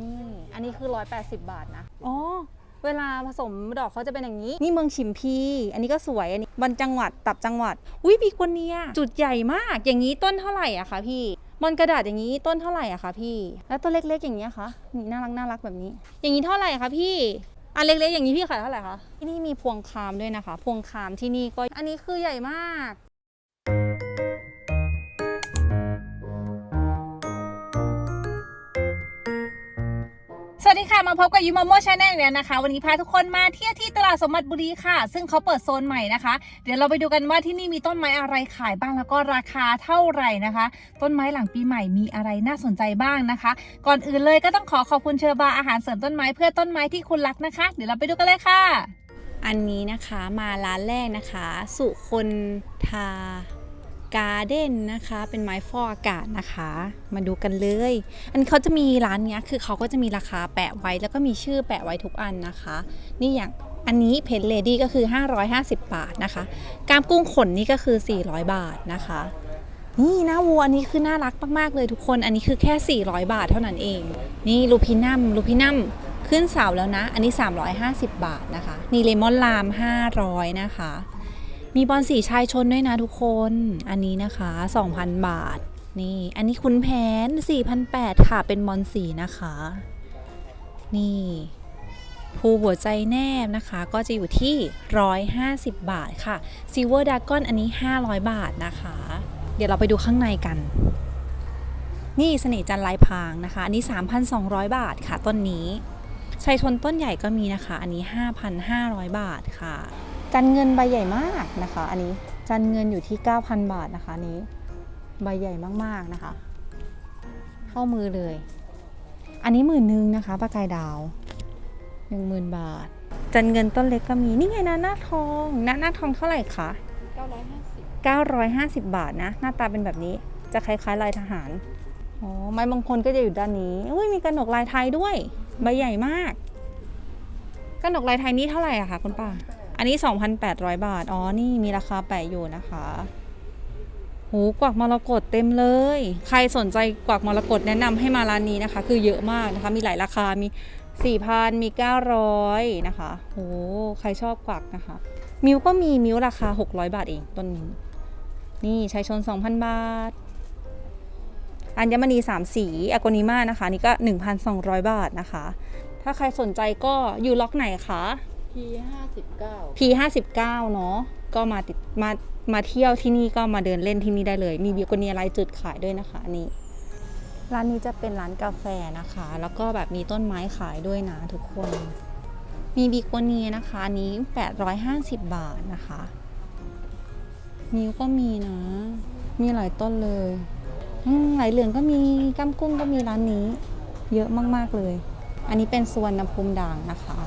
นี่ อันนี้คือ 180 บาทนะ อ๋อ เวลาผสมดอกเขาจะเป็นอย่างนี้ นี่เมืองฉิมพี อันนี้ก็สวย อันนี้บันจังหวัด ตับจังหวัด อุ้ยบีกวเนีย จุดใหญ่มาก อย่างนี้ต้นเท่าไหร่อะคะพี่มอนกระดาษอย่างนี้ต้นเท่าไหร่อะคะพี่ แล้วต้นเล็กๆอย่างเงี้ยคะนี่น่ารักน่ารักแบบนี้ อย่างนี้เท่าไหร่คะพี่ อันเล็กๆอย่างนี้พี่ขายเท่าไหร่คะ ที่นี่มีพวงคามด้วยนะคะ พวงคามที่นี่ก็ อันนี้คือใหญ่มาก ดีค่ะมาพบกับยูมาโมชาแนลเนี่ยนะคะ วันนี้พาทุกคนมาเที่ยวที่ตลาดสมบัติบุรีค่ะ ซึ่งเขาเปิดโซนใหม่นะคะ เดี๋ยวเราไปดูกันว่าที่นี่มีต้นไม้อะไรขายบ้างแล้วก็ราคาเท่าไหร่นะคะ ต้นไม้หลังปีใหม่มีอะไรน่าสนใจบ้างนะคะ ก่อนอื่นเลยก็ต้องขอขอบคุณเชอร์บาอาหารเสริมต้นไม้เพื่อต้นไม้ที่คุณรักนะคะ เดี๋ยวเราไปดูกันเลยค่ะ อันนี้นะคะมาร้านแรกนะคะ สุคนทา การ์เด้นนะคะ เป็นไม้ฟอกอากาศนะคะ มาดูกันเลย อันนี้เขาจะมีร้านเนี้ยคือเขาก็จะมีราคาแปะไว้แล้วก็มีชื่อแปะไว้ทุกอันนะคะ นี่อย่างอันนี้เพนเลดี้ก็คือ 550 บาทนะคะ กามกุ้งขนนี่ก็คือ 400 บาทนะคะนี่นะวัวอันนี้คือน่ารักมาก ๆ เลยทุกคน อันนี้คือแค่ 400 บาทเท่านั้นเอง นี่ลูพินัมลูพินัมขึ้นเสาแล้วนะ อันนี้ 350 บาทนะคะ นี่เลมอนลาม 500 นะคะ มีบอลสีชายชนด้วยนะทุกคน อันนี้นะคะ 2,000 บาท นี่ อันนี้คุณแผน4,800ค่ะ เป็นบอลสีนะคะ นี่ภูหัวใจแนบนะคะ ก็จะอยู่ที่ 150 บาทค่ะซิลเวอร์ดากอนอันนี้ 500 บาทนะคะ เดี๋ยวเราไปดูข้างในกัน นี่เสน่ห์จันทร์ลายพางนะคะ อันนี้ 3,200 บาทค่ะต้นนี้ชัยชนต้นใหญ่ก็มีนะคะ อันนี้ 5,500 บาทค่ะ จันเงินใบใหญ่มากนะคะ อันนี้จันเงินอยู่ที่ 9,000 บาทนะคะอันนี้ใบใหญ่มากๆนะคะ เข้ามือเลย อันนี้หมื่นหนึ่งนะคะปลากายดาวหนึ่งหมื่นบาท จันเงินต้นเล็กก็มีนี่ไงนะหน้าทองหน้าหน้าทองเท่าไหร่คะ950 บาทนะ หน้าตาเป็นแบบนี้จะคล้ายๆลายทหารอ๋อไม้บางคนก็จะอยู่ด้านนี้อุ้ยมีกระหนกลายไทยด้วย ใบใหญ่มากกระหนกลายไทยนี่เท่าไหร่อะคะคุณป้า อันนี้ 2,800 บาท อ๋อ นี่มีราคาแปะอยู่นะคะโหกวักมรกตเต็มเลย ใครสนใจกวักมรกตแนะนำให้มาร้านนี้นะคะ คือเยอะมากนะคะ มีหลายราคา มี 4,000 มี 900 นะคะโหใครชอบกวักนะคะ มิวก็มีมิวราคา 600 บาทเองต้นนี้ นี่ชายชน 2,000 บาทอัญมณี3สีอากนิมานะคะ นี่ก็ 1,200 บาทนะคะ ถ้าใครสนใจก็อยู่ล็อกไหนคะ P ห้าสิบเก้า P 5 9เนาะก็มาติดมามาเที่ยวที่นี่ก็มาเดินเล่นที่นี่ได้เลย มีบิวกเนียลายจุดขายด้วยนะคะอันนี่ร้านนี้จะเป็นร้านกาแฟนะคะ แล้วก็แบบมีต้นไม้ขายด้วยนะทุกคน มีบิโกเนียนะคะอันนี้ 850 บาทนะคะมิวก็มีนะ มีหลายต้นเลยอืมไหลเหลืองก็มีก้ามกุ้งก็มีร้านนี้ เยอะมากๆเลย อันนี้เป็นสวนนภูมิด่างนะคะ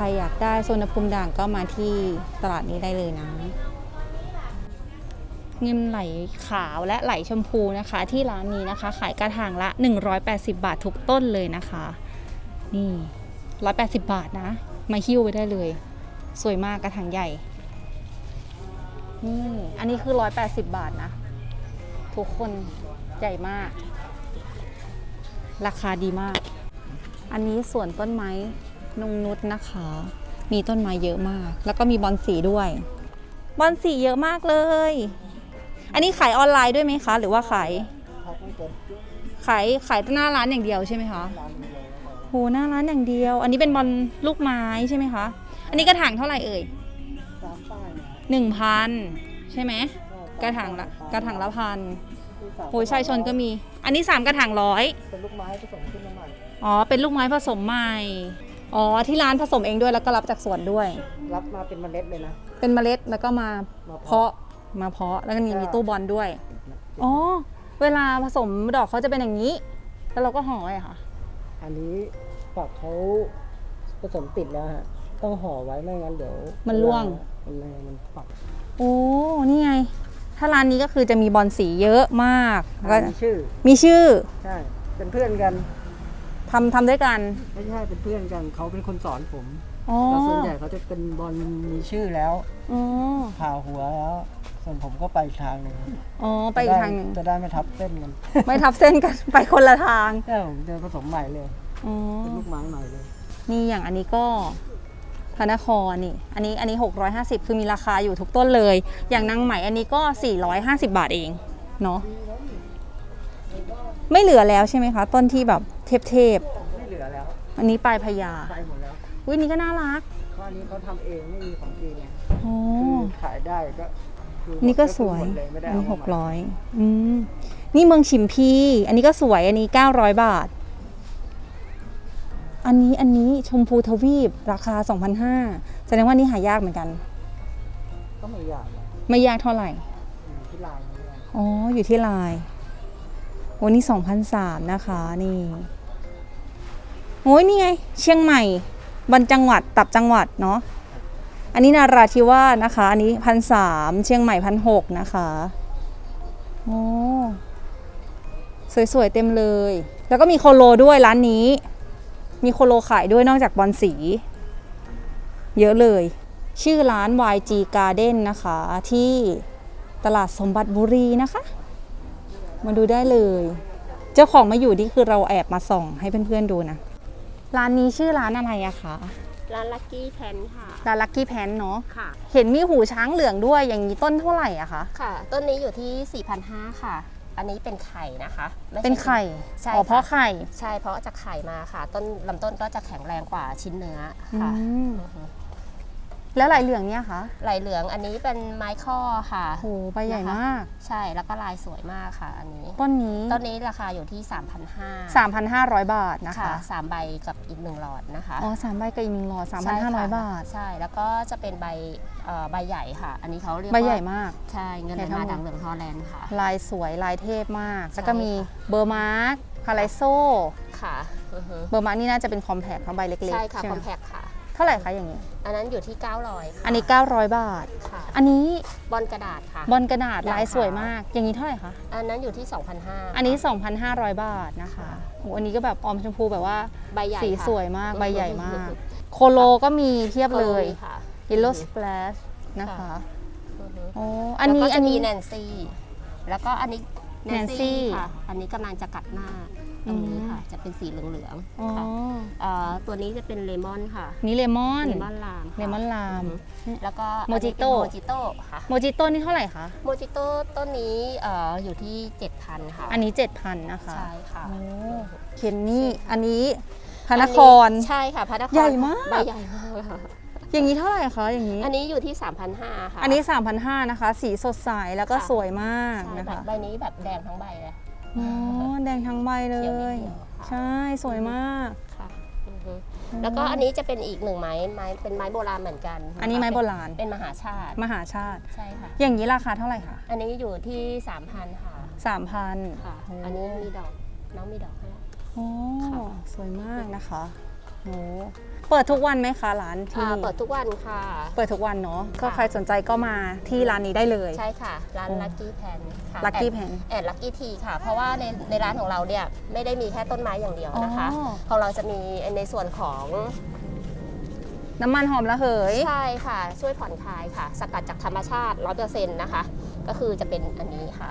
ใครอยากได้สวนนภูมิด่างก็มาที่ตลาดนี้ได้เลยนะเงินไหลขาวและไหลชมพูนะคะ ที่ร้านนี้นะคะ ขายกระถางละ 180 บาททุกต้นเลยนะคะ นี่ 180 บาทนะ มาหิ้วไปได้เลย สวยมากกระถางใหญ่นี่อันนี้คือ 180 บาทนะ ทุกคนใหญ่มาก ราคาดีมาก อันนี้สวนต้นไม้ นงนุษนะคะ มีต้นไม้เยอะมาก แล้วก็มีบอลสีด้วย บอลสีเยอะมากเลย อันนี้ขายออนไลน์ด้วยไหมคะ หรือว่าขายเขาต้องเป็นขายขายหน้าร้านอย่างเดียวใช่ไหมคะร้านเดียวโหหน้าร้านอย่างเดียว อันนี้เป็นบอลลูกไม้ใช่ไหมคะ อันนี้กระถางเท่าไหร่เอ่ยสามป้ายนะหนึ่งพันใช่ไหมกระถางละกระถางละพันโหยชายชนก็มี อันนี้สามกระถางร้อยเป็นลูกไม้ผสมขึ้นมาใหม่อ๋อเป็นลูกไม้ผสมใหม่ อ๋อที่ร้านผสมเองด้วยแล้วก็รับจากสวนด้วย รับมาเป็นเมล็ดเลยนะ เป็นเมล็ดแล้วก็มามาเพาะมาเพาะแล้วก็มีมีตู้บอลด้วยอ๋อเวลาผสมดอกเขาจะเป็นอย่างนี้ แล้วเราก็ห่อไว้ค่ะ อันนี้ฝักเขาผสมติดแล้วฮะ ต้องห่อไว้ไม่งั้นเดี๋ยวมันร่วง มันแรงมันฝักโอ้นี่ไง ถ้าร้านนี้ก็คือจะมีบอลสีเยอะมากแล้วก็มีชื่อ มีชื่อ ใช่ เป็นเพื่อนกัน ทำทำด้วยกัน ไม่ใช่เป็นเพื่อนกันเขาเป็นคนสอนผมอ๋อแต่ส่วนใหญ่เขาจะเป็นบอลมีชื่อแล้วอ๋อผ่าหัวแล้ว ส่วนผมก็ไปอีกทางหนึ่งอ๋อไปอีกทางหนึ่งจะได้ไม่ทับเส้นกันไม่ทับเส้นกัน ไปคนละทางแต่ผมจะผสมใหม่เลยอ๋อเป็นลูกไม้ใหม่เลยนี่อย่างอันนี้ก็พระนครนี่ อันนี้อันนี้ 650 คือมีราคาอยู่ทุกต้นเลย อย่างนางไหมอันนี้ก็ 450 บาทเองเนาะ ไม่เหลือแล้วใช่ไหมคะ ต้นที่แบบเทพเทพไม่เหลือแล้วๆอันนี้ปลายพญาไปหมดแล้วอุ้ยนี่ก็น่ารักเพราะอันนี้เขาทำเองไม่มีของจริงไงโอ้ คือขายได้ก็คือนี่ก็สวยหมดเลยไม่ได้อันเอานี้หมากใหม่ร้อยอืมนี่เมืองชิมพี อันนี้ก็สวย อันนี้900บาท อันนี้อันนี้ชมพูทวีปราคา2,500แสดงว่านี่หายากเหมือนกัน ก็ไม่ยากนะไม่ยากเท่าไหร่อยู่ที่ลายนี่แหละอ๋อ อยู่ที่ลาย โอ้นี่2,003นะคะนี่โอ้ยนี่ไง เชียงใหม่ บันจังหวัดตับจังหวัดเนาะอันนี้นาราธิวาสนะคะ อันนี้พันสามเชียงใหม่พันหกนะคะโอ้สวยๆเต็มเลย แล้วก็มีโคโลด้วยร้านนี้ มีโคโลขายด้วยนอกจากบอลสี เยอะเลย ชื่อร้าน YG Garden นะคะ ที่ตลาดสมบัติบุรีนะคะ มาดูได้เลย เจ้าของมาอยู่นี่คือเราแอบมาส่องให้เพื่อนๆดูนะ ร้านนี้ชื่อร้านอะไรอะคะร้านลักกี้แพนค่ะ ร้านลักกี้แพนเนาะ ค่ะ เห็นมีหูช้างเหลืองด้วย อย่างนี้ต้นเท่าไหร่อะคะ ค่ะ ต้นนี้อยู่ที่ 4,500 ค่ะ อันนี้เป็นไข่นะคะม่ใช่เป็นไข่ ใช่อ๋อค่ะเพราะไข่ ใช่ เพราะจากไข่มาค่ะ ต้นลำต้นก็จะแข็งแรงกว่าชิ้นเนื้ออืค่ะมอือฮึ แล้วลายเหลืองเนี่ยคะลายเหลืองอันนี้เป็นไม้ข้อค่ะโหใบใหญ่มาก ใช่แล้วก็ลายสวยมากค่ะ อันนี้ต้นนี้ต้นนี้ราคาอยู่ที่ 3,500 3,500 บาทนะค่ะคะสามใบกับอีกหนึ่งหลอดนะคะอ๋อสามใบกับอีกหนึ่งหลอดใช่ค่ะ3,500 บาท ใช่แล้วก็จะเป็นใบเอ่อใบใหญ่ค่ะ อันนี้เขาเรียกใบว่าใหญ่มากใช่เงินใหญ่เดือนเท่ามามือดังเหลืองฮอลแลนด์ค่ะ ลายสวยลายเทพมากใช่แล้วก็มีค่ะเบอร์มาร์คพาราโซค่ะอือฮึเบอร์มาร์คนี่น่าจะเป็นคอมแพคทั้งใบเล็กๆใช่ค่ะไหคมอมแพคค่ะเท่าไหร่คะอย่างนี้ อันนั้นอยู่ที่ 900ค่ะอันนี้ 900 บาท ค่ะ อันนี้บอลกระดาษค่ะ บอลกระดาษราคาลายสวยมาก อย่างนี้เท่าไหร่คะ อันนั้นอยู่ที่ 2,500อันนี้ 2,500 บาทนะคะโอ้อันนี้ก็แบบออมชมพูแบบว่าใบใหญ่สีค่ะสวยมากใบใหญ่มากอือฮึโคโลก็มีเทียบเลยค่ะ Yellow Splash นะคะค่ะอือฮึโอ้อันนี้แล้วก็อัจะนมีนี้แนนซี่ แล้วก็อันนี้ Nancy ค่ะ อันนี้กำลังจะกัดหน้า ตรงนี้ค่ะจะเป็นสีเหลืองอ๋อๆค่ะเอ่อตัวนี้จะเป็นเลมอนค่ะนี่เลมอนเลมอนลามค่ะเลมอนลาม อือฮึแล้วก็โมจิโต้โมจิโต้ค่ะโมจิโต้นี่เท่าไหร่คะ โมจิโต้ต้นนี้เอ่ออยู่ที่ 7,000ค่ะอันนี้ 7,000 นะคะใช่ค่ะ โอ้เคนนี่ อันนี้พระนคร ใช่ค่ะพระนครใหญ่มาก ใบใหญ่มากค่ะอย่างนี้เท่าไหร่คะ อย่างนี้ อันนี้อยู่ที่ 3,500ค่ะอันนี้ 3,500นะคะ สีสดใสแล้วก็ค่ะสวยมากใช่นะใบคะ ใบนี้แบบแดงทั้งใบเลย อ๋อแดงทั้งใบเลเขียวนิยดเดียวค่ะใช่สวยมาก ค่ะอือฮึแล้วก็อันนี้จะเป็นอีกหนึ่งไม้ไม้เป็นไม้โบราณเหมือนกันอันนี้ไม้โบราณ เป็นมหาชาติมหาชาติ ใช่ค่ะ อย่างนี้ราคาเท่าไหร่คะอันนี้อยู่ที่ 3,000ค่ะ3,000ค่ะโอ้อันนี้มีดอกน้องมีดอกให้แล้ว โอ้ค่ะ สวยมากนะคะ โอ้เปิดทุกวันไหมคะร้านที่อ่าเปิดทุกวันค่ะ เปิดทุกวันเนาะค่ะก็ใครสนใจก็มาที่ร้านนี้ได้เลย ใช่ค่ะ ร้านโอ้ Lucky Pan ค่ะ Lucky Pan แอนลักกี้ทีค่ะ เพราะว่าในในร้านของเราเนี่ยไม่ได้มีแค่ต้นไม้อย่างเดียวนะคะอ๋อของเราจะมีในส่วนของน้ำมันหอมระเหย ใช่ค่ะ ช่วยผ่อนคลายค่ะ สกัดจากธรรมชาติ100%นะคะ ก็คือจะเป็นอันนี้ค่ะ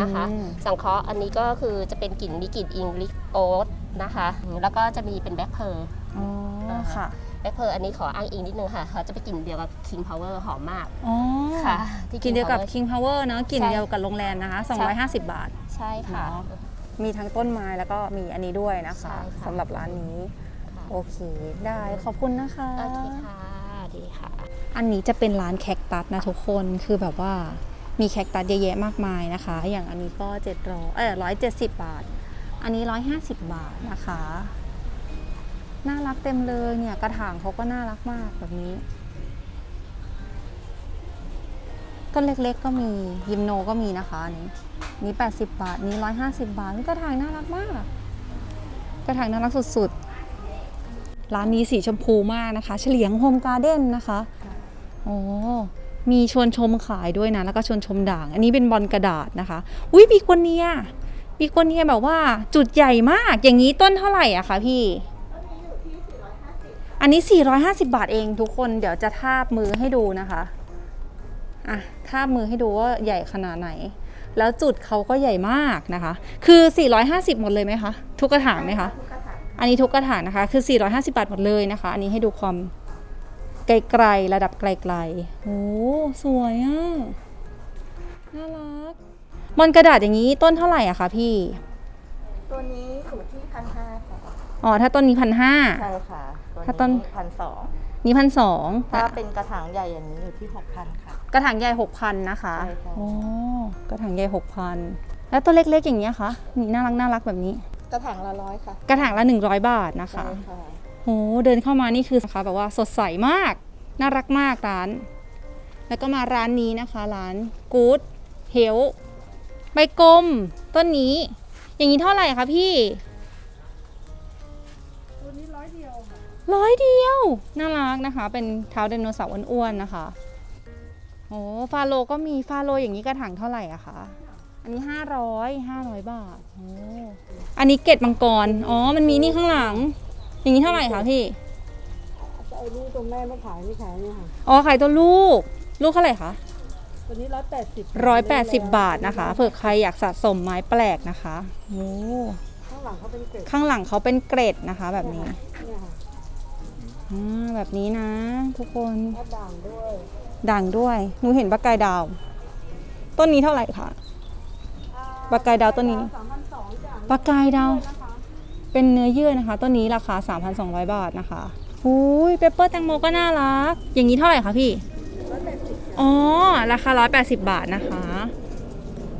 นะคะอืมสังเคราะห์อันนี้ก็คือจะเป็นกลิ่นมีกลิ่นอิงลิกโอ๊ต นะคะ แล้วก็จะมีเป็นแบ็คเพอร์อ๋อค่ะแบ็คเพอร์อันนี้ขออ้างอิงนิดนึงค่ะเขาจะไปกลิ่นเดียวกับ King Power หอมมากอ๋อค่ะที่กินเดียวกับ Power King Power เนาะกลิ่นใช่เดียวกับโรงแรมนะคะใช่250 บาท ใช่ค่ะเนาะมีทั้งต้นไม้แล้วก็มีอันนี้ด้วยนะใช่คะค่ะสำหรับร้านนี้ค่ะโอเค ได้ขอบคุณนะคะโอเคค่ะดีค่ะ อันนี้จะเป็นร้านแคคตัสนะทุกคนคือแบบว่ามีแคคตัสเยอะแยะมากมายนะคะ อย่างอันนี้ก็700เออ170 บาท อันนี้ 150 บาทนะคะ น่ารักเต็มเลยเนี่ย กระถางเขาก็น่ารักมากแบบนี้ต้นเล็กๆก็มียิมโนก็มีนะคะอันนี้นี่80 บาท นี้ 150 บาทกระถางน่ารักมาก กระถางน่ารักสุดๆ ร้านนี้สีชมพูมากนะคะ เฉลียงโฮมการ์เด้นนะคะโอ้มีชวนชมขายด้วยนะ แล้วก็ชวนชมด่าง อันนี้เป็นบอลกระดาษนะคะ อุ้ยบีกวเนีย บีกวเนียแบบว่าจุดใหญ่มากอย่างนี้ต้นเท่าไหร่อะคะพี่ อันนี้ 450 บาทเองทุกคนเดี๋ยวจะทาบมือให้ดูนะคะอะทาบมือให้ดูว่าใหญ่ขนาดไหน แล้วจุดเขาก็ใหญ่มากนะคะ คือ 450 หมดเลยไหมคะทุกกระถางไหมคะอันนี้ทุกกระถางนะคะ คือ 450 บาทหมดเลยนะคะ อันนี้ให้ดูความไกลๆระดับไกลๆโอ้สวยอะน่ารัก บอนกระดาษอย่างนี้ต้นเท่าไหร่อะคะพี่ ตัวนี้อยู่ที่พันห้าค่ะอ๋อถ้าต้นนี้พันห้า ใช่ค่ะถ้าต้น พันสองนี้พันสองถ้าเป็นกระถางใหญ่อย่างนี้อยู่ที่หกพันค่ะ กระถางใหญ่หกพันนะคะใช่ค่ะโอ้กระถางใหญ่หกพันแล้วตัวเล็กๆอย่างเงี้ยคะนี่น่ารักน่ารักแบบนี้ กระถางละร้อยค่ะ กระถางละ100บาทนะคะใช่ค่ะโหเดินเข้ามานี่คือนะคะแบบว่าสดใสมาก น่ารักมากร้าน แล้วก็มาร้านนี้นะคะ ร้านกู๊ดเฮลใบกลมต้นนี้ อย่างนี้เท่าไหร่คะพี่ตัวนี้ร้อยเดียวร้อยเดียว น่ารักนะคะ เป็นเท้าไดโนเสาร์อ้วนๆนะคะโอ้ฟาโลก็มีฟาโลอย่างนี้กระถางเท่าไหร่อะคะอันนี้500 500บาทโอ้อันนี้เกตมังกรอ๋อมันมีนี่ข้างหลัง อย่างนี้เท่าไหร่คะพี่ไอ้นี่ตัวแม่ไม่ขายไม่ขายเนี่ยค่ะอ๋อขายตัวลูก ลูกเท่าไหร่คะ ตัวนี้ร้อยแปดสิบร้อยแปดสิบบาทนะคะ เผื่อใครอยากสะสมไม้แปลกนะคะโอ้ข้างหลังเขาเป็นเกล็ดข้างหลังเขาเป็นเกรดนะคะ แบบนี้เนี่ยค่ะอ่าแบบนี้นะ ทุกคนถ้าด่างด้วยด่างด้วยหนูเห็นปากกายดาว ต้นนี้เท่าไหร่คะปากกายดาวต้นนี้ สามพันสองจ้ะปากกายดาวเป็นเนื้อเยื่อนะคะ ต้นนี้ราคา 3,200 บาทนะคะอุ้ยเปเปอร์แตงโมก็น่ารัก อย่างนี้เท่าไหร่คะพี่อ๋ อ ราคา 180 บาทนะคะ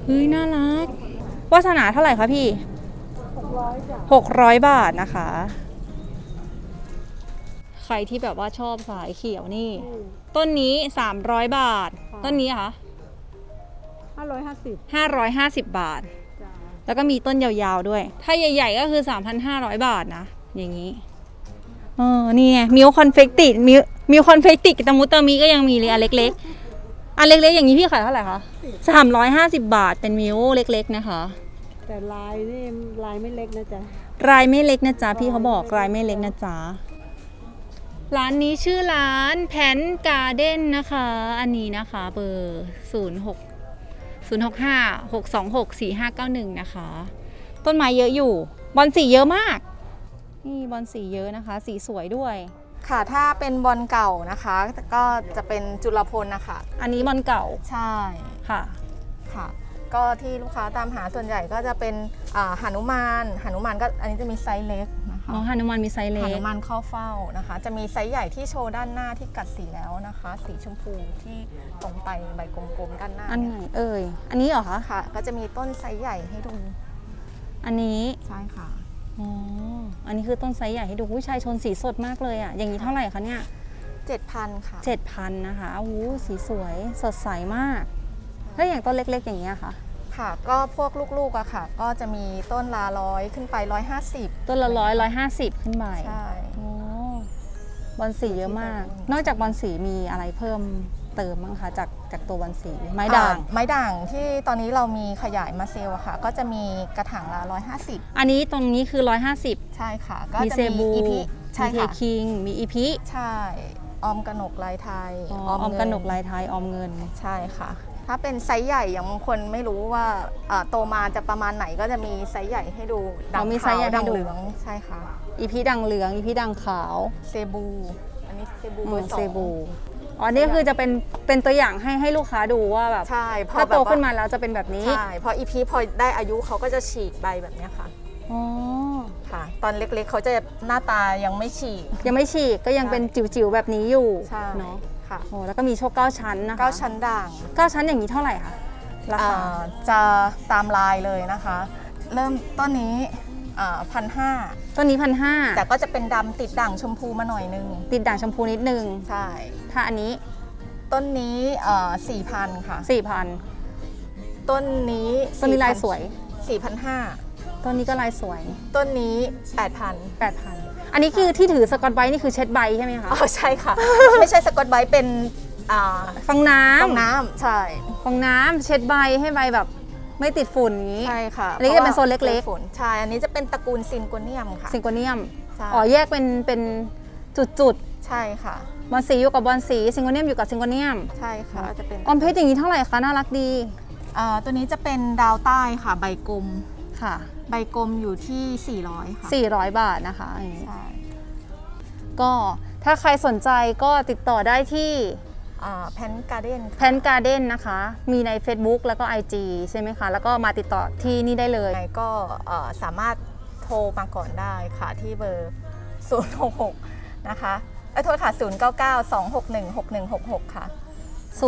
เฮ้ย น่ารักวาสนาเท่าไหร่คะพี่หกร้อยจ้ะ600 บาทนะคะ ใครที่แบบว่าชอบสายเขียวนี่ ต้นนี้ 300 บาท ต้นนี้อะคะห้าร้อยห้าสิบ550บาทจ้ะแล้วก็มีต้นยาวๆด้วย ถ้าใหญ่ๆก็คือ3,500บาทนะ อย่างนี้ เออ นี่ไงมิวคอนเฟกติมิวมิวคอนเฟกติตะมุตะมีก็ยังมีเลยอันเล็ก ๆ อันเล็กๆอย่างนี้พี่ขายเท่าไหร่คะ350บาทเป็นมิวเล็กๆนะคะ แต่ลายนี่ลายไม่เล็กนะจ๊ะรายไม่เล็กนะจ๊ะพี่เขาบอกรายไม่เล็กนะจ๊ะร้านนี้ชื่อร้านแพนการ์เด้นนะคะ อันนี้นะคะ เบอร์0 6 0 6 5 6 2 6 4 5 9 1 นะคะ ต้นไม้เยอะอยู่ บอลสีเยอะมาก นี่บอลสีเยอะนะคะ สีสวยด้วย ค่ะถ้าเป็นบอลเก่านะคะ ก็จะเป็นจุลพลนะคะ อันนี้บอลเก่าใช่ค่ะค่ะ ก็ที่ลูกค้าตามหาส่วนใหญ่ก็จะเป็นอ่าหนุมานหนุมานก็อันนี้จะมีไซส์เล็กนะคะอ๋อฮานุมานมีไซส์เล็หกนุมานเข้าเฝ้านะคะ จะมีไซส์ใหญ่ที่โชว์ด้านหน้าที่กัดสีแล้วนะคะ สีชมพูที่ตรงไปใบกลมๆด้านหน้าอันเนี่ยไหนเอ่ยอันนี้เหรอคะค่ะ ก็จะมีต้นไซส์ใหญ่ให้ดู อันนี้ใช่ค่ะ อ๋อ อันนี้คือต้นไซส์ใหญ่ให้ดูผู้ชายชนสีสดมากเลยอะ่ะ อย่างนี้เท่าไหร่คะเนี่ย7,000ค่ะ เจ็ดพันนะคะโอ้โหสีสวยสดใสมาก แล้วอย่างต้นเล็กๆ อย่างเงี้ยค่ะ ค่ะก็พวกลูกๆอะค่ะ ก็จะมีต้นละร้อยขึ้นไป150ต้นละร้อยร้อยห้าสิบขึ้นไปใช่ โอ้บอลสีเยอะมาก นอกจากบอลสีมีอะไรเพิ่ม เติมบ้างคะจากจากตัวบอลสีไม้ด่างอ่ไม้ด่างที่ตอนนี้เรามีขยายมาเซลล์อะค่ะ ก็จะมีกระถางละ 150 อันนี้ตรงนี้คือร้อยห้าสิบใช่ค่ะ ก็มีจะเซบูอีพีใช่มีเทค่ะคิง มีอีพีใช่ออมกระหนกลายไทยออมเงิกระหนกลายไทยออมเงิน ใช่ค่ะ ถ้าเป็นไซส์ใหญ่อย่างบางคนไม่รู้ว่าอ่าโตมาจะประมาณไหนก็จะมีไซส์ใหญ่ให้ดูดัอ๋อมีไซขาส์ใหญ่วให้ดังดู เหลืองใช่ค่ะ อีพีดังเหลือง อีพีดังขาวเซบู อันนี้เซบูอืเบอมร์สอเซงบู อ๋อนี่คือจะเป็นเป็นตัวอย่างให้ให้ลูกค้าดูว่าแบบใช่พอถ้าแบบโตว่ขึ้นมาแล้วจะเป็นแบบนี้ใช่พออีพีพอได้อายุเขาก็จะฉีกใบแบบเนี้ยค่ะอ๋อค่ะ ตอนเล็กๆเขาจะหน้าตายังไม่ฉีก ยังไม่ฉีกก็ยังใช่ เป็นจิ๋วๆแบบนี้อยู่ใช่เนาะค่ะโอ้แล้วก็มีโชคเก้าชั้นนะคะเก้าชั้นด่าง เก้าชั้นอย่างนี้เท่าไหร่คะราคาอ่าจะตามลายเลยนะคะ เริ่มต้นนี้ พันห้าต้นนี้พันห้าแต่ก็จะเป็นดำติดด่างชมพูมาหน่อยนึง ติดด่างชมพูนิดนึง ใช่ ถ้าอันนี้ต้นนี้สี่พันค่ะ สี่พันต้นนี้ต้นนี้ลายสวยสี่พันห้าต้นนี้ก็ลายสวย ต้นนี้แปดพันแปดพันอันนี้คือที่ถือสกอตไบรท์นี่คือเช็ดใบใช่ไหมคะอ๋อใช่ค่ะ ไม่ใช่สกอตไบรท์เป็นอ่าฟองน้ำฟองน้ำใช่ ฟองน้ำเช็ดใบให้ใบแบบ ไม่ติดฝุ่นอย่างนี้ ใช่ค่ะอันนี้จะเป็นโซนเล็กๆๆฝนใช่ อันนี้จะเป็นตระกูลซินโกเนียมค่ะ ซิงโกเนียม ใช่ อ๋อแยกเป็นเป็นจุดใช่ค่ะ ๆบอลสีอยู่กับบอลสีซิงโกเนียมอยู่กับซิงโกเนียมใช่ค่ะจะเป็นออมเพชรอย่างนี้เท่าไหร่คะน่ารักดีอ่าตัวนี้จะเป็นดาวใต้ค่ะ ใบกลม ค่ะ ใบกลมอยู่ที่ 400 ค่ะ400 บาทนะคะอย่างนี้ใช่ ก็ถ้าใครสนใจก็ติดต่อได้ที่ แพนการ์เด้นแพนการ์เด้นนะคะ มีใน Facebook แล้วก็ IG ใช่ไหมคะ แล้วก็มาติดต่อที่นี่ได้เลยยังไงก็เอ่อสามารถโทรมาก่อนได้ค่ะที่เบอร์ 066 นะคะเอ้ยโทษค่ะ 099 261 6166 ค่ะ 099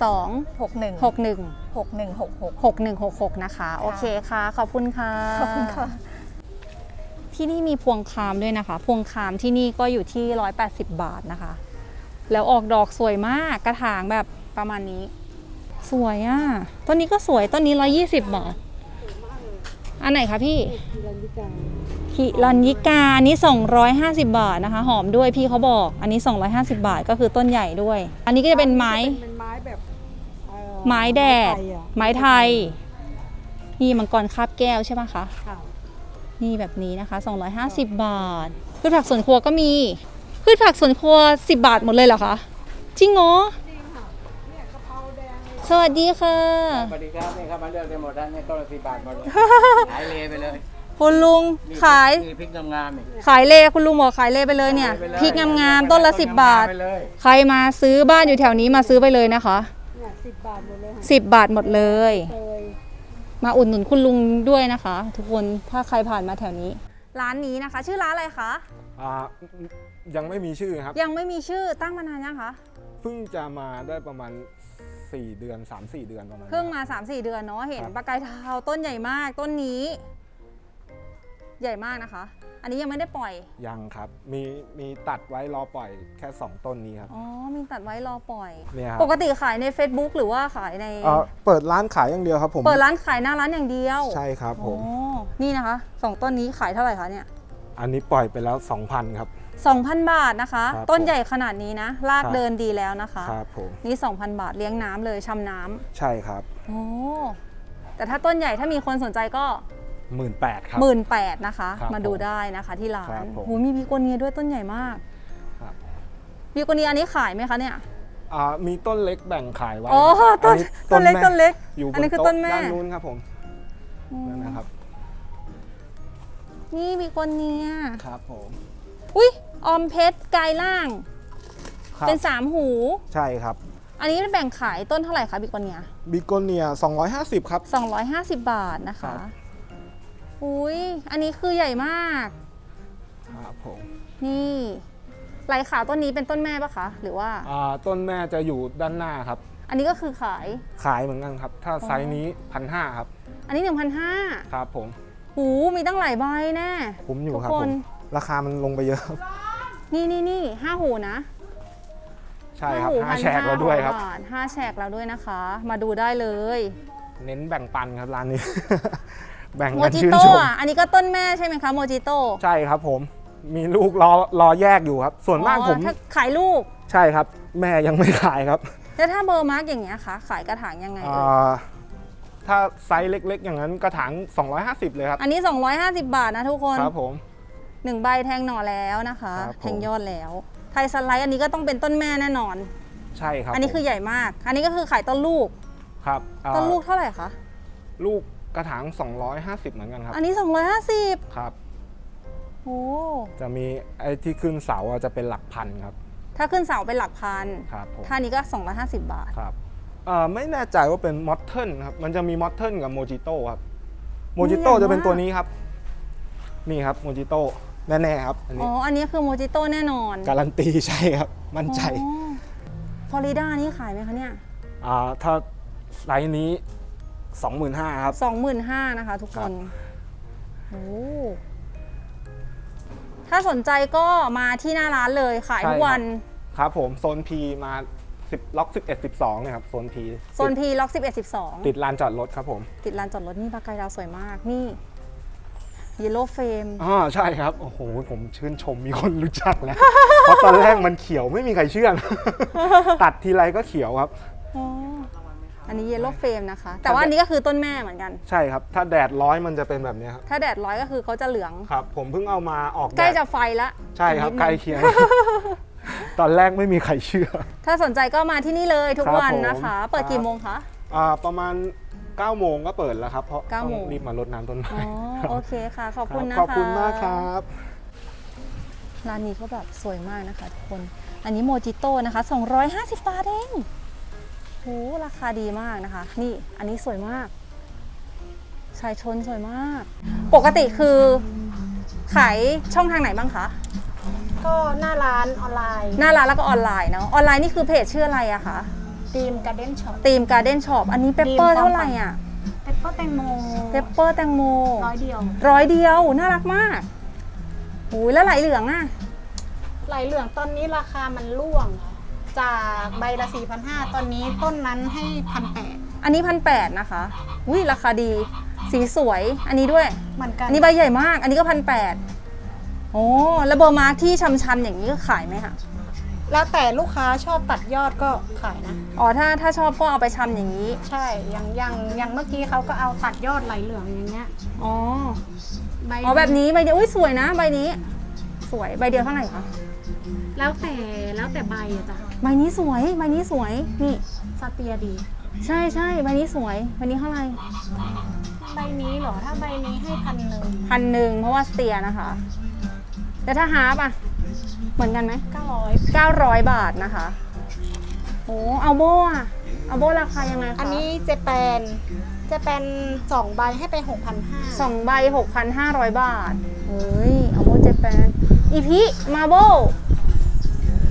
2 61 61 6166 6166 นะคะ โอเคค่ะ ขอบคุณค่ะ ขอบคุณค่ะ ที่นี่มีพวงคามด้วยนะคะ พวงคามที่นี่ก็อยู่ที่ 180 บาทนะคะ แล้วออกดอกสวยมากกระถางแบบประมาณนี้ สวยอะ่ะต้นนี้ก็สวยต้นนี้120บาทอันไหนคะพี่ฮิรันยิกาอันนี้ 250 บาทนะคะ หอมด้วยพี่เขาบอก อันนี้ 250 บาทก็คือต้นใหญ่ด้วย อันนี้ก็จะเป็นไม้เป็นไม้แบบเอ่อไม้แดดไทยอะไม้ไทย นี่มังกรคาบแก้วใช่ไหมคะค่ะนี่แบบนี้นะคะ 250 บาทพืชผักสวนครัวก็มี พืชผักสวนครัว 10 บาทหมดเลยเหรอคะ จริงเหรอสวัสดีค่ะ สวัสดีครับนี่ครับมาเลือกได้หมดแล้วเนี่ยต้นละสิบบาทหมดเลย ขายเลไปเลยคุณลุงนี่ขาย นี่พริกงามๆนี่ขายเลคุณลุงบอกขายเลไปเลยเนี่ยขายไปเลยพริกงามๆต้นละ 10 บาท ไปเลยใครมาซื้อบ้านอยู่แถวนี้มาซื้อไปเลยนะคะ เนี่ยสิบบาทหมดเลยค่ะ10 บาทหมดเลยเคยมาอุดหนุนคุณลุงด้วยนะคะ ทุกคนถ้าใครผ่านมาแถวนี้ ร้านนี้นะคะ ชื่อร้านอะไรคะ อ่ายังไม่มีชื่อครับ ยังไม่มีชื่อตั้งมานานยังคะ เพิ่งจะมาได้ประมาณ 4 เดือน 3-4 เดือนประมาณนี้ เพิ่งมา 3-4 เดือนเนาะเห็นครับ ปลากายเทาต้นใหญ่มากต้นนี้ ใหญ่มากนะคะ อันนี้ยังไม่ได้ปล่อย ยังครับ มีมีตัดไว้รอปล่อยแค่ 2 ต้นนี้ครับอ๋อ มีตัดไว้รอปล่อย เนี่ยครับปกติขายใน Facebook หรือว่าขายใน เอ่อเปิดร้านขายอย่างเดียวครับผมเปิดร้านขายหน้าร้านอย่างเดียวใช่ครับผม อ๋อนี่นะคะสองต้นนี้ขายเท่าไหร่คะเนี่ย อันนี้ปล่อยไปแล้ว 2,000 ครับ 2,000 บาทนะคะ ครับต้นผมใหญ่ขนาดนี้นะรากครับ เดินดีแล้วนะคะ ครับผมนี่ 2,000 บาทเลี้ยงน้ำเลยชำน้ำใช่ครับ โอ้แต่ถ้าต้นใหญ่ถ้ามีคนสนใจก็ 18,000 ครับ หมื่นแปดนะคะ ครับมาดูผมได้นะคะที่ร้าครันบผมโหมีบีโกเนียด้วยต้นใหญ่มากครับบีโกเนียอันนี้ขายไหมคะเนี่ย อ่ามีต้นเล็กแบ่งขายไว้อ๋อต้นอัต้นเล็กแม่ต้นเล็กอยู่บอันนนี้คือโต๊ะต้นแม่ด้านนู้นครับผมอืมนั่นนะครับ นี่บีโกเนียครับผมอุ้ยออมเพชรกายล่าง ครับเป็นสามหู ใช่ครับอันนี้แบ่งขายต้นเท่าไหร่คะบีโกเนียบิโกเนีย250 ครับ 250 บาทนะครัคะ บ อุ้ยอันนี้คือใหญ่มาก ครับผมนี่ลายขาวต้นนี้เป็นต้นแม่ปะคะ หรือว่า อ่าต้นแม่จะอยู่ด้านหน้าครับ อันนี้ก็คือขาย ขายเหมือนกันครับ ถ้าไซส์นี้พันห้าครับ อันนี้ 1,500 ครับผม หูมีตั้งหลายใบแน่คุ้มอยู่ทุกครับคผนมราคามันลงไปเยอะครับนี่นี่นี่ห้าหูนะใช่ครับหูห้าแฉกแล้วด้วยครับ1,500าทห้าแฉกแล้วด้วยนะคะ มาดูได้เลยเน้นแบ่งปันครับร้านนี้ แบ่งโมกันจิชื่นโต้ชม อะอันนี้ก็ต้นแม่ใช่ไหมคะโมจิโต้ใช่ครับผมมีลูกรอรอแยกอยู่ครับ ส่วนมากผม ถ้าขายลูก ใช่ครับ แม่ยังไม่ขายครับแล้วถ้าเบอร์มาร์กอย่างเงี้ยคะขายกระถางยังไงเอ่ยอ่า ถ้าไซส์เล็ก ๆ อย่างนั้นกระถาง250 เลยครับอันนี้ 250 บาทนะทุกคนครับผม หนึ่งใบแทงหน่อแล้วนะคะ ครับผม แทงยอดแล้ว ไทยสไลด์อันนี้ก็ต้องเป็นต้นแม่แน่นอน ใช่ครับอันนี้ผมคือใหญ่มาก อันนี้ก็คือขายต้นลูก ครับอ่าต้นลูกเท่าไหร่คะ ลูกกระถาง 250 เหมือนกันครับอันนี้ 250ครับ โอ้จะมีไอ้ที่ขึ้นเสาอะจะเป็นหลักพันครับถ้าขึ้นเสาเป็นหลักพันครับผมท่านี้ก็ 250 บาท ครับเอ่อ ไม่แน่ใจว่าเป็นมอตเทิลครับ มันจะมีมอตเทิลกับโมจิโต้ครับ โมจิโต้ใหญ่มากจะเป็นตัวนี้ครับ นี่ครับโมจิโต้แน่ๆครับ อันอ๋นี้ออันนี้คือโมจิโต้แน่นอน การันตีใช่ครับ มั่นใจอ๋อฟลอริดานี่ขายไหมคะเนี่ย อ่า ถ้าไซส์นี้ 25,000ครับ25,000นะคะ ทุกคครันบโอ้ถ้าสนใจก็มาที่หน้าร้านเลยขายทุกวัน ครับผม โซน P มา 10ล็อก11 12เนี่ยครับโซน P โซน P ล็อก11 12 ติดลานจอดรถครับผม ติดลานจอดรถนี่ปลากายดาวสวยมากนี่ Yellow Frame อ๋อใช่ครับ โอ้โห ผมชื่นชมมีคนรู้จักแล้ว เพราะตอนแรกมันเขียวไม่มีใครเชื่อ ตัดทีไรก็เขียวครับอ๋ออันนี้เยลโล่เฟมนะคะ แต่ว่าอันนี้ก็คือต้นแม่เหมือนกัน ใช่ครับ ถ้าแดดร้อยมันจะเป็นแบบเนี้ยครับ ถ้าแดดร้อยก็คือเขาจะเหลือง ครับ ผมเพิ่งเอามาออกแดดใกล้จะไฟละ ใช่ครับนิดนึงใกล้เคียง ตอนแรกไม่มีใครเชื่อ ถ้าสนใจก็มาที่นี่เลยทุกครับวันผมนะคะ เปิดครับกี่โมงคะอ่าประมาณ9โมงก็เปิดแล้วครับ เพราะเก้าต้องโมงรีบมารดน้ำต้นไม้อ๋อโอเคค่ะ ขอบคคุรัณบนะคะขอบคุณมากครับร้านนี้ก็แบบสวยมากนะคะทุกคน อันนี้โมจิโต้นะคะ 250 บาทเองโหราคาดีมากนะคะ นี่อันนี้สวยมาก ชายชนสวยมาก ปกติคือขายช่องทางไหนบ้างคะ ก็หน้าร้านออนไลน์หน้าร้านแล้วก็ออนไลน์เนาะออนไลน์นี่คือเพจชื่ออะไรอะคะดีมการ์เด้นช็อป ตีมการ์เด้นช็อปอันนี้เปเปอร์ธีมเท่าไหร่อะเปปเปอร์แตงโมเปเปอร์แตงโมร้อยเดียวร้อยเดียวน่ารักมากโอ้ยแล้วไหลเหลืองอะไหลเหลืองตอนนี้ราคามันร่วง จากใบละ4,500ตอนนี้ต้นนั้นให้พันแปดอันนี้พันแปดนะคะอุ้ยราคาดี สีสวยอันนี้ด้วย เหมือนกันอันนี้ใบใหญ่มาก อันนี้ก็พันแปด โอ้แล้วเบอร์มาร์คที่ชันๆอย่างนี้ก็ขายไหมคะแล้วแต่ลูกค้าชอบตัดยอดก็ขายนะ อ๋อ ถ้าถ้าชอบก็เอาไปชำอย่างนี้ ใช่ อย่างอย่างอย่างเมื่อกี้เขาก็เอาตัดยอดไหลเหลืองอย่างเงี้ย อ๋อ ใบอ๋อแบบนี้ใบเดียว อุ้ยสวยนะใบนี้ สวยใบเดียวเท่าไหร่คะ แล้วแต่แล้วแต่ใบอะจ้ะ ใบนี้สวยใบนี้สวย นี่สเตียดี ใช่ใช่ใบนี้สวยใบนี้เท่าไหร่ ใบนี้เหรอ ถ้าใบนี้ให้พันหนึ่งพันหนึ่งเพราะว่าสเตียนะคะ แต่ถ้าฮาร์ปอะเหมือนกันไหมเก้าร้อย900 บาทนะคะโอ้เอาโบอะเอาโบราคายังไงคะอันนี้เจแปนเจแปนสองใบให้ไปหกพันห้าสองใบ6,500 บาท เฮ้ยเอาโบเจแปนอีพีมาโบ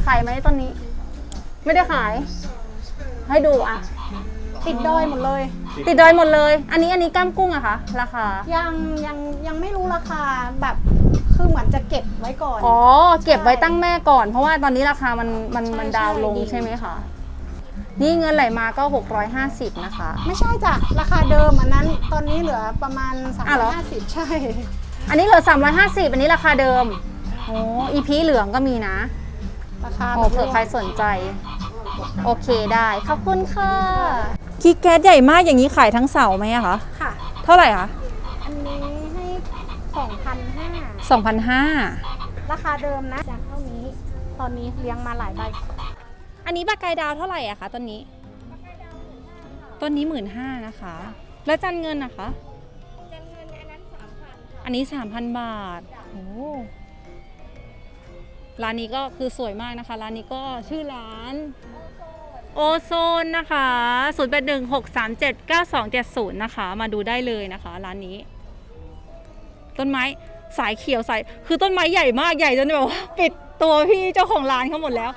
ขายไหมตอนนี้ ไม่ได้ขาย ให้ดูอะ ติดดอยหมดเลย ติดดอยหมดเลย อันนี้อันนี้กล้ามกุ้งอะคะราคา ยังยังยังไม่รู้ราคาแบบ คือเหมือนจะเก็บไว้ก่อน อ๋อ เก็บไว้ตั้งแม่ก่อน เพราะว่าตอนนี้ราคามันมันใช่มันดาวน์ลงใช่ ใช่ไหมคะนี่เงินไหลมาก็ 650 นะคะ ไม่ใช่จ้ะราคาเดิมอันนั้นตอนนี้เหลือประมาณอะเหรอ 350ใช่ อันนี้เหลือ 350 อันนี้ราคาเดิมโอ้อีพีเหลืองก็มีนะราคาโอ้เผื่อใครสนใจ โอเคได้ ขอบคุณค่ะกีแก๊สใหญ่มากอย่างนี้ขายทั้งเสาไหมอะคะ ค่ะ เท่าไหร่คะ อันนี้ให้2,500 2,500ราคาเดิมนะจากเท่านี้ ตอนนี้เลี้ยงมาหลายใบ อันนี้ปากกายดาวเท่าไหร่อะคะต้นนี้ ต้นนี้หมื่นห้านะคะ แล้วจันเงินนะคะ จันเงินอันนั้นสามพันอันนี้สามพันบาท โอ้ร้านนี้ก็คือสวยมากนะคะ ร้านนี้ก็ชื่อร้าน โอโซนนะคะ0 8 1 6 3 7 9 2 7 0นะคะ มาดูได้เลยนะคะ ร้านนี้ ต้นไม้ สายเขียวสายคือต้นไม้ใหญ่มากใหญ่จนแบบว่าปิดตัวพี่เจ้าของร้านเขาหมดแล้ว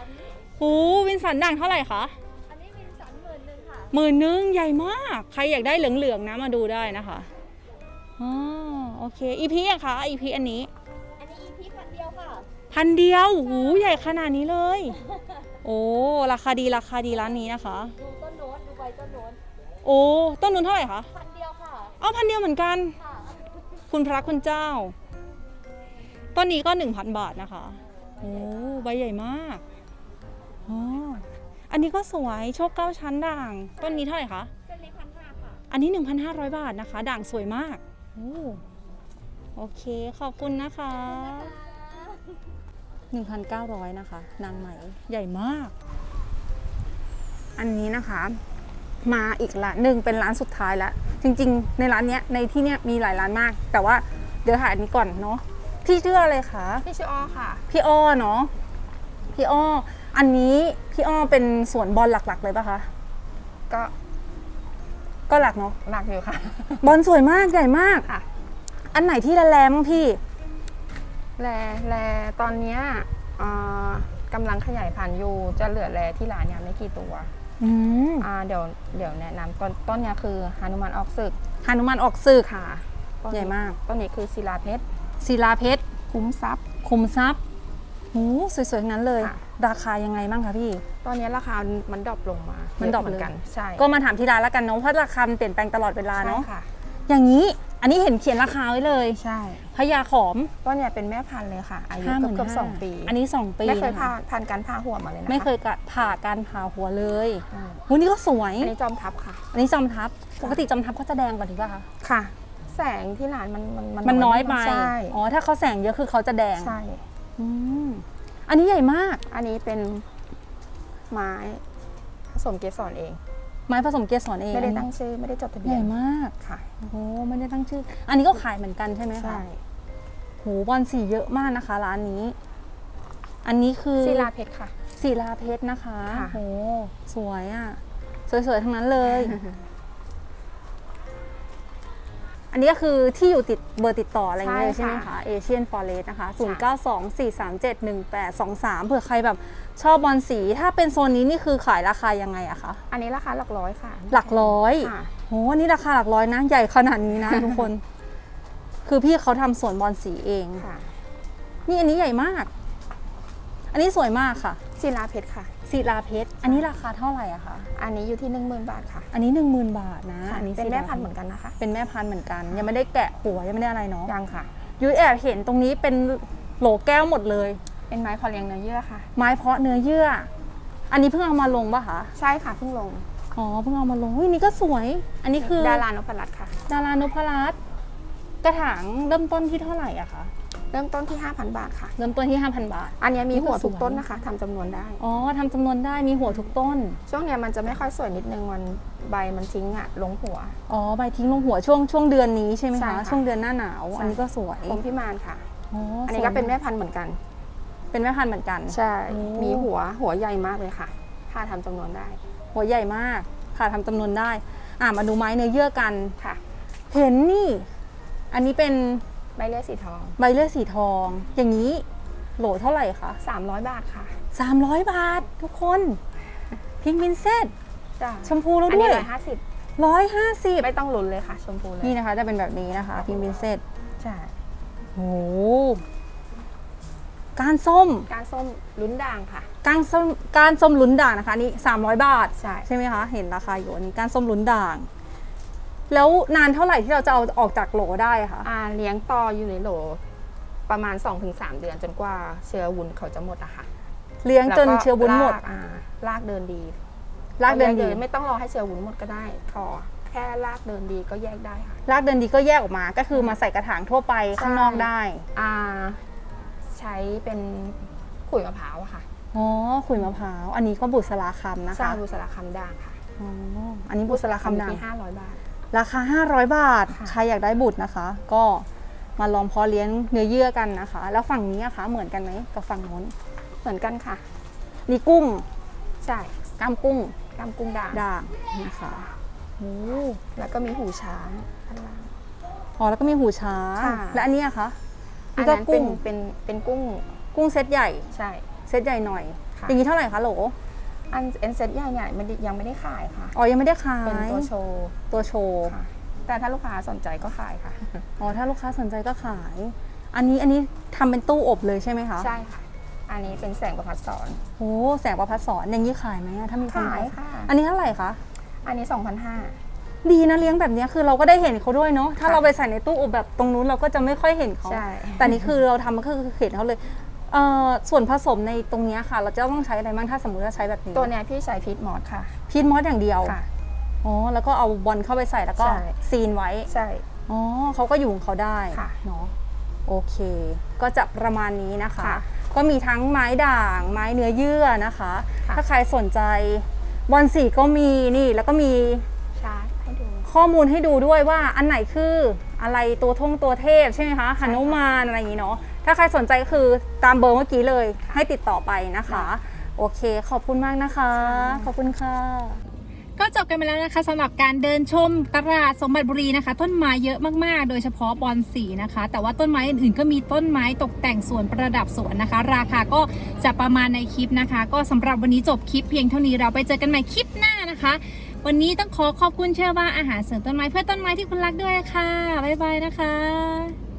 โอ้วินสันด่างเท่าไหร่คะอันนี้วินสันหมื่นหนึ่งค่ะหมื่นหนึ่งใหญ่มาก ใครอยากได้เหลืองๆนะมาดูได้นะคะอ๋อโอเคอีพีอะคะอีพีอันนี้อันนี้ EP พันเดียวค่ะพันเดียวหูใหญ่ขนาดนี้เลย โอ้ราคาดีราคาดีร้านนี้นะคะ ดูต้นโน้นดูใบต้นโน้นโอ้ต้นนุนเท่าไหร่คะพันเดียวค่ะอ้าวพันเดียวเหมือนกัน ค่ะ คุณพระคุณเจ้า ต้นนี้ก็ 1,000 บาทนะคะโอ้ใบใหญ่มากอ๋ออันนี้ก็สวยโชคเก้าชั้นด่าง ต้นนี้เท่าไหร่คะต้นนี้พันห้าค่ะ อันนี้ 1,500 บาทนะคะ ด่างสวยมากโอ้โอเคขอบคุณนะคะ 1,900 นะคะ นางไหมใหญ่มาก อันนี้นะคะ มาอีกร้านหนึ่งเป็นร้านสุดท้ายแล้ว จริงๆ ในร้านเนี้ยในที่เนี้ยมีหลายร้านมาก แต่ว่าเดี๋ยวหาอันนี้ก่อนเนาะ พี่ชื่ออะไรคะ พี่ชื่ออ้อค่ะ พี่อ้อเนาะพี่อ้อ อันนี้พี่อ้อเป็นสวนบอลหลักๆ เลยปะคะ ก็ก็หลักเนาะหนักอยู่ค่ะ บอลสวยมากใหญ่มาก ค่ะ อันไหนที่แรมๆบ้างพี่ แลแลตอนเนี้ยเอ่อกำลังขยายพันธุ์อยู่จะเหลือแลที่ร้านเนี่ยไม่กี่ตัวอืมอ่าเดี๋ยวเดี๋ยวแนะนำต้นต้นเนี้ยคือฮานุมานออกศึกฮานุมานออกศึกค่ะต้นใหญ่มาก ต้นนี้คือศิลาเพชร ศิลาเพชรคุ้มทรัพย์ คุมทรัพย์หูสวยๆทั้งนั้นเลย ค่ะ ราคายังไงบ้างคะพี่ ตอนนี้ราคามันดรอปลงมามันเยะดรอปเหมือนกันใช่ก็มาถามที่ร้านแล้วกันเนาะเพราะราคามันเปลี่ยนแปลงตลอดเวลาใช่เนาะค่ะ อย่างนี้อันนี้เห็นเขียนราคาไว้เลยใช่พญาขอมต้นเนี่ยเป็นแม่พันธุ์เลยค่ะ อายุห้าหมื่นเกือบๆสองปีอันนี้สองปีไม่เคยนะผ่าคะนผ่านการผ่าหัวมาเลยนะคะไม่เคยกะผ่าการผ่าหัวเลยอ่าวันนี้ก็สวยอันนี้จอมทัพค่ะ อันนี้จอมทัพปกติจอมทัพเขาจะแดงกว่านี้ป่ะคะค่ะ แสงที่ร้านมันมันมันน้อยไปใช่อ๋อถ้าเขาแสงเยอะคือเขาจะแดงใช่อืมอันนี้ใหญ่มาก อันนี้เป็นไม้ผสมเกสรเอง ไม้ผสมเกสรเองไม่ได้ตั้งชื่อไม่ได้จดทะเบีใหยญ่นมากค่ะโอ้โหไม่ได้ตั้งชื่อ อันนี้ก็ขายเหมือนกันใช่ไหมคะใช่โหบอลสีเยอะมากนะคะ ร้านนี้ อันนี้คือศิลาเพชรค่ะศิลาเพชรนะคะค่ะโหสวยอะ สวยๆทั้งนั้นเลย อันนี้ก็คือที่อยู่ติดเบอร์ติดต่ออะไรอย่างเงี้ยเลยใช่ใช่ไหมค่ะคะเอเชียนฟอเรสนะคะ 0 9 2 4 3 7 1 8 2 3 เผื่อใครแบบชอบบอลสี ถ้าเป็นโซนนี้นี่คือขายราคายังไงอะคะ อันนี้ราคาหลักร้อยค่ะ หลักร้อยค่ะโหอันนี่ราคาหลักร้อยนะ ใหญ่ขนาดนี้นะทุกคน คือพี่เขาทำสวนบอลสีเองค่ะนี่อันนี้ใหญ่มาก อันนี้สวยมากค่ะศิลาเพชรค่ะ ศิลาเพชร อันนี้ราคาเท่าไหร่อะคะ อันนี้อยู่ที่หนึ่งหมื่นบาทค่ะ อันนี้หนึ่งหมื่นบาทนะค่ะอันนี้เป็นศิลาแม่พันธุ์เหมือนกันนะคะ เป็นแม่พันธุ์เหมือนกัน ยังไม่ได้แกะหัวยังไม่ได้อะไรเนาะ ยังค่ะ ยุ้ยแอบเห็นตรงนี้เป็นโหลแก้วหมดเลย เป็นไม้พอเลี้ยงเนื้อเยื่อค่ะ ไม้เพาะเนื้อเยื่อ อันนี้เพิ่งเอามาลงปะคะ ใช่ค่ะเพิ่งลง อ๋อเพิ่งเอามาลงเฮ้ยนี่ก็สวย อันนี้คือดารานพรัตน์ค่ะ ดารานพรัตน์กระถางเริ่มต้นที่เท่าไหร่อะคะ เริ่มต้นที่ 5,000 บาทค่ะ เริ่มต้นที่ 5,000 บาท อันนี้มีหัวทุกนี่ก็สวยต้นนะคะทำจำนวนได้ อ๋อทำจำนวนได้มีหัวทุกต้น ช่วงเนี้ยมันจะไม่ค่อยสวยนิดนึงมันใบมันทิ้งอะลงหัว อ๋อใบทิ้งลงหัวช่วงช่วงเดือนนี้ใช่ไหมใช่คะ ค่ะช่วงเดือนหน้าหนาว ใช่ อันนี้ก็สวยผมพิมานค่ะ อ๋ออัอันนี้ก็เป็นแม่พันธุ์เหมือนกัน เป็นแม่พันธุ์เหมือนกัน ใช่ โอ้ มีหัวหัวใหญ่มากเลยค่ะถ้าทำจำนวนได้หัวใหญ่มากค่ะทำจำนวนได้ อะมาดูไม้เนื้อเยื่อกัน ค่ะ เห็นนี่ อันนี้เป็น ใบเลือดสีทอง ใบเลือดสีทอง อย่างนี้โหลเท่าไหร่คะ 300 บาทค่ะ 300 บาท ทุกคนพิงวินเซตจ้ะชมพูแล้วอันด้นี้วยร้อยห้าสิบ150ไม่ต้องลุ้นเลยค่ะ ชมพูเลยนี่นะคะ จะเป็นแบบนี้นะคะ พิงวินเซตใช่โอ้โหการส้ม การส้มลุ้นด่างค่ะการส้มการส้มลุ้นด่างนะคะอันนี่300 บาทใช่ ใช่ไหมคะ เห็นราคาอยู่อันนี้การส้มลุ้นด่าง แล้วนานเท่าไหร่ที่เราจะเอาออกจากโหลได้คะอ่าเลี้ยงต่ออยู่ในโหล ประมาณ 2-3 เดือนจนกว่าเชื้อวุ้นเขาจะหมดอะค่ะเลี้ยงจนแล้วก็เชื้อวุ้นหมดรากอ่ารากเดินดีรากเดินดีไม่ต้องรอให้เชื้อวุ้นหมดก็ได้พอแค่รากเดินดีก็แยกได้ค่ะรากเดินดีก็แยกออกมา ก็คือมาใส่กระถางทั่วไปใช่ข้างนอกได้อ่าใช้เป็นขุยมะพร้าวอะค่ะอ๋อขุยมะพร้าว อันนี้ก็บุษราคำนะใช่คะบุษราคำด่างค่ะอ๋ออันนี้บุษราคำดังที่500บาท ราคา 500 บาทค่ะใครอยากได้บุตรนะคะ ก็มาลองเพาะเลี้ยงเนื้อเยื่อกันนะคะ แล้วฝั่งนี้อะคะเหมือนกันไหมกับฝั่งโน้นเหมือนกันค่ะ นี่กุ้งใช่กล้ามกุ้งกำกุ้งด่างด่างนะคะโอ้แล้วก็มีหูช้างข้างล่างอ๋อแล้วก็มีหูช้างค่ะและอันนี้อะคะอันี่นก็นั้นเป็กุ้นงเป็นเป็นกุ้งกุ้งเซตใหญ่ใช่เซตใหญ่หน่อยค่ะอย่างนี้เท่าไหร่คะโหล อันเอ็นเซ็ตใหญ่เนี่ยไม่ได้ยังไม่ได้ขายค่ะ อ๋อ ยังไม่ได้ขายเป็นตัวโชว์ตัวโชว์ค่ะแต่ถ้าลูกค้าสนใจก็ขายค่ะ อ๋อ ถ้าลูกค้าสนใจก็ขาย อันนี้อันนี้ทำเป็นตู้อบเลยใช่ไหมคะ ใช่ค่ะ อันนี้เป็นแสงประพัดสอนโอ้แสงประพัดสอนอย่างนี้ขายไหมอะถ้ามีคนขายเอค่ะ อันนี้เท่าไหร่คะ อันนี้ 2,500 ดีนะเลี้ยงแบบเนี้ยคือเราก็ได้เห็นเขาด้วยเนาะ ถ้าค่ะเราไปใส่ในตู้อบแบบตรงนู้นเราก็จะไม่ค่อยเห็นเขาใช่แต่นี่คือเราทำก็คือเห็นเขาเลย เอ่อส่วนผสมในตรงเนี้ยค่ะ เราจะต้องใช้อะไรบ้างถ้าสมมติว่าใช้แบบนี้ตัวเนี้ยพี่ใช้พีทมอสค่ะพีทมอสอย่างเดียวค่ะ อ๋อแล้วก็เอาบอลเข้าไปใส่แล้วก็ใช่ ซีนไว้ใช่ อ๋อเขาก็อยู่ของเขาได้ค่ะเนาะโอเค ก็จะประมาณนี้นะคะ ค่ะก็มีทั้งไม้ด่าง ไม้เนื้อเยื่อนะคะ ค่ะ ถ้าใครสนใจบอลสีก็มีนี่ แล้วก็มีชาร์จให้ดู ข้อมูลให้ดูด้วยว่าอันไหนคืออะไรตัวท่งตัวเทพใช่ไหมคะหนุมานอะไรอย่างนี้เนาะ ถ้าใครสนใจก็คือตามเบอร์เมื่อกี้เลย ให้ติดต่อไปนะคะ โอเค ขอบคุณมากนะคะ ขอบคุณค่ะ ก็จบกันไปแล้วนะคะสำหรับการเดินชมตลาดสมบัติบุรีนะคะ ต้นไม้เยอะมากๆ โดยเฉพาะบอนสีนะคะ แต่ว่าต้นไม้อื่นๆ ก็มีต้นไม้ตกแต่งสวนประดับสวนนะคะ ราคาก็จะประมาณในคลิปนะคะ ก็สำหรับวันนี้จบคลิปเพียงเท่านี้เราไปเจอกันใหม่คลิปหน้านะคะ วันนี้ต้องขอขอบคุณเชื่อว่าอาหารเสริมต้นไม้เพื่อต้นไม้ที่คุณรักด้วยค่ะบ๊ายบายนะคะ